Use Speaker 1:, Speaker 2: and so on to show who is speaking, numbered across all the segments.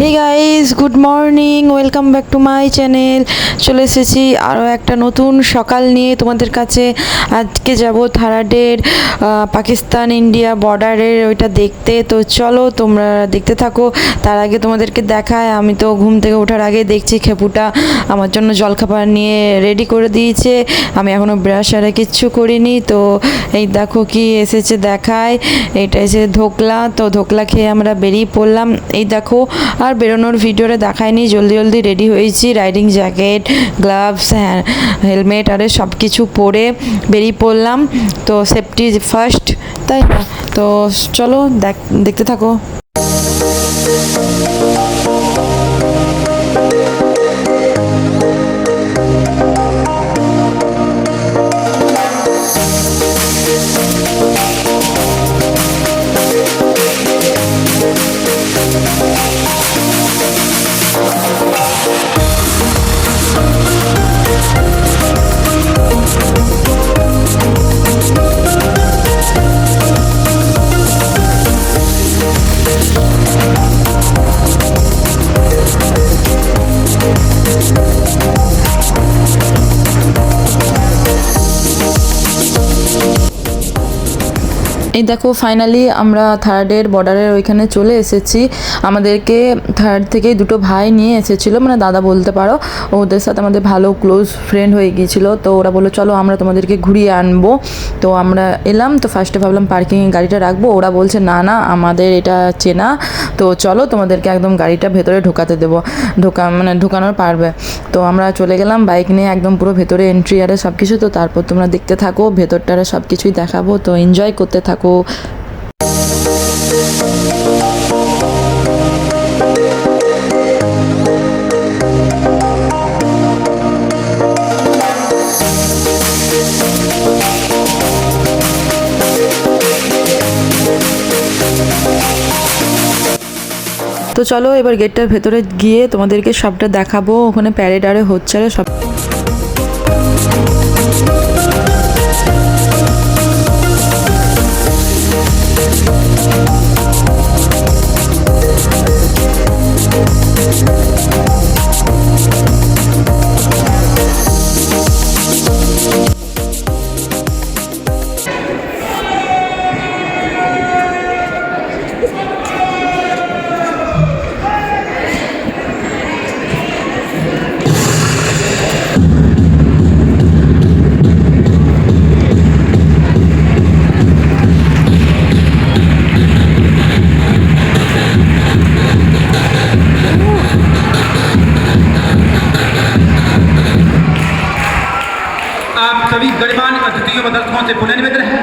Speaker 1: Hey guys good morning welcome back to my channel চলে এসেছি আরও একটা নতুন সকাল নিয়ে তোমাদের কাছে। আজকে যাব থারাডের পাকিস্তান ইন্ডিয়া বর্ডারের ওইটা দেখতে। তো চলো তোমরা দেখতে থাকো। তার আগে তোমাদেরকে দেখায়, আমি তো ঘুম থেকে ওঠার আগে দেখছি খেপুটা আমার জন্য জলখাবার নিয়ে রেডি করে দিয়েছে। আমি এখনও ব্রাশ আরে কিচ্ছু করিনি, তো এই দেখো কি এসেছে দেখায়। এটা এসে ধোকলা, তো ধোকলা খেয়ে আমরা বেরিয়ে পড়লাম। এই দেখো আর বেরোনোর ভিডিওটা দেখায়নি জলদি জলদি রেডি হয়েছি রাইডিং জ্যাকেট গ্লাভস হেলমেট আরে সব কিছু পরে বেরিয়ে পড়লাম। তো সেফটি ফার্স্ট তাই তো চলো দেখ, দেখতে থাকো। এই দেখো ফাইনালি আমরা থার্ডের বর্ডারের ওইখানে চলে এসেছি। আমাদেরকে থার্ড থেকে দুটো ভাই নিয়ে এসেছিল মানে দাদা বলতে পারো, ওদের সাথে আমাদের ভালো ক্লোজ ফ্রেন্ড হয়ে গিয়েছিল। তো ওরা বলল, চলো আমরা তোমাদেরকে ঘুরিয়ে আনব। তো আমরা এলাম, তো ফার্স্টে ভাবলাম পার্কিংয়ে গাড়িটা রাখব। ওরা বলছে, না না, আমাদের এটা চেনা। তো চলো তোমাদেরকে একদম গাড়িটা ভেতরে ঢোকাতে দেবো, ঢোকা মানে ঢোকানোর পারবে। তো আমরা চলে গেলাম বাইক নিয়ে একদম পুরো ভেতরে এন্ট্রি আরে সব কিছু তো তারপর তোমরা দেখতে থাকো, ভেতরটারে সব কিছুই দেখাবো, তো এনজয় করতে থাকো। তো চলো এবার গেটটার ভেতরে গিয়ে তোমাদেরকে সবটা দেখাবো। ওখানে প্যারেড আরে হচ্ছে আরে সব।
Speaker 2: आप से पुनः निवेदन है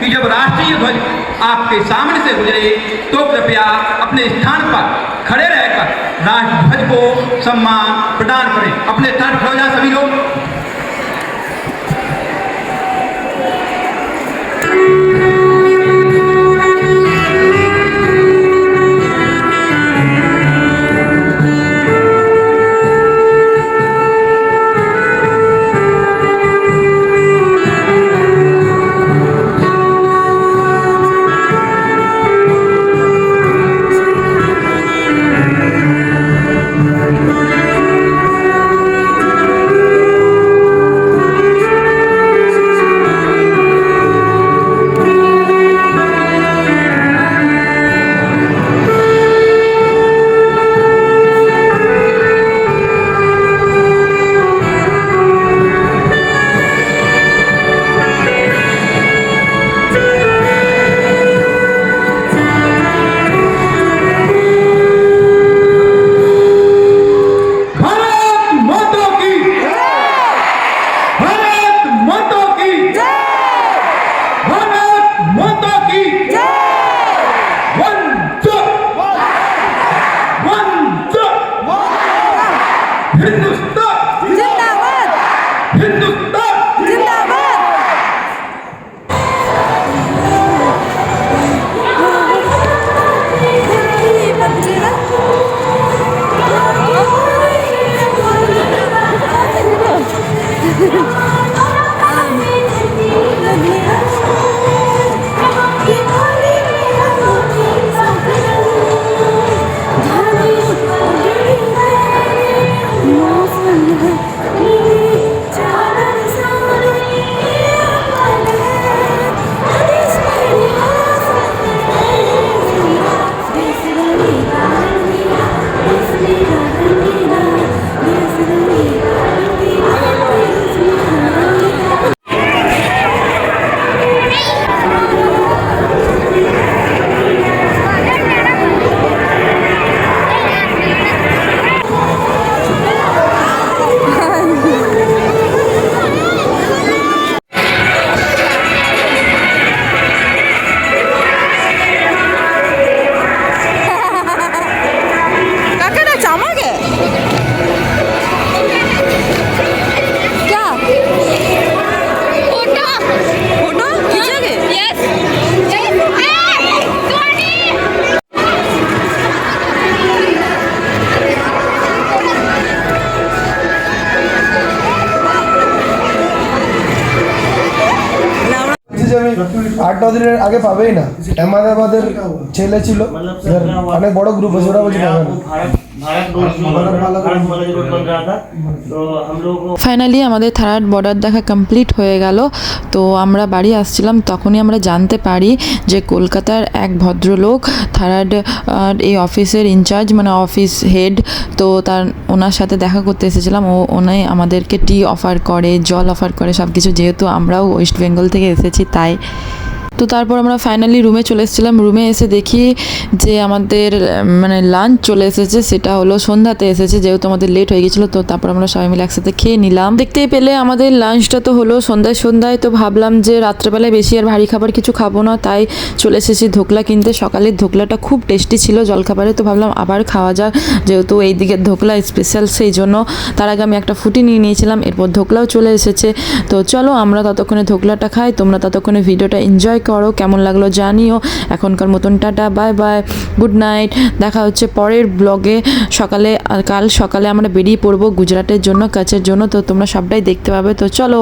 Speaker 2: कि जब राष्ट्रीय ध्वज आपके सामने से गुजरे तो कृपया अपने स्थान पर खड़े रहकर राष्ट्र ध्वज को सम्मान प्रदान करें। अपने स्थान खड़े हो जाए सभी लोग।
Speaker 3: আট দিনের আগে পাবেই না। ছেলে ছিল অনেক বড় গ্রুপ ওরা বলছে
Speaker 1: ফাইনালি আমাদের থার্ড বর্ডার দেখা কমপ্লিট হয়ে গেল। তো আমরা বাড়ি আসছিলাম, তখনই আমরা জানতে পারি যে কলকাতার এক ভদ্রলোক থার্ড এই অফিসের ইনচার্জ মানে অফিস হেড তো তার, ওনার সাথে দেখা করতে এসেছিলাম। ও, ওনাই আমাদেরকে টি অফার করে, জল অফার করে সব কিছু যেহেতু আমরাও ওয়েস্ট বেঙ্গল থেকে এসেছি, তাই তো তারপর আমরা ফাইনালি রুমে চলে এসেছিলাম। রুমে এসে দেখি যে আমাদের মানে লাঞ্চ চলে এসেছে, সেটা হলো সন্ধ্যাতে এসেছে, যেহেতু আমাদের লেট হয়ে গেছিল, তো তারপর আমরা সবাই মিলে একসাথে খেয়ে নিলাম। দেখতেই পেলে আমাদের লাঞ্চটা তো হলো সন্ধ্যায় সন্ধ্যায়, তো ভাবলাম যে রাত্রেবেলায় বেশি আর ভারী খাবার কিছু খাব না, তাই চলে এসেছি ধোকলা কিনতে। সকালের ধোকলাটা খুব টেস্টি ছিল জলখাবারে, তো ভাবলাম আবার খাওয়া যাক, যেহেতু এই দিকের ধোকলা স্পেশাল সেই জন্য। তার আগে আমি একটা ফুটি নিয়ে নিয়েছিলাম, এরপর ধোকলাও চলে এসেছে। তো চলো আমরা ততক্ষণে ধোকলাটা খাই, তোমরা ততক্ষণে ভিডিওটা এনজয় করো, কেমন লাগল জানিও। এখনকার মতন tata, bye bye, good night. দেখা হচ্ছে পরের ব্লগে। সকালে, কাল সকালে আমরা বেরিয়ে পড়ব গুজরাটের জন্য, কাছের জন্য, তো তোমরা সবটাই দেখতে পাবে। তো চলো।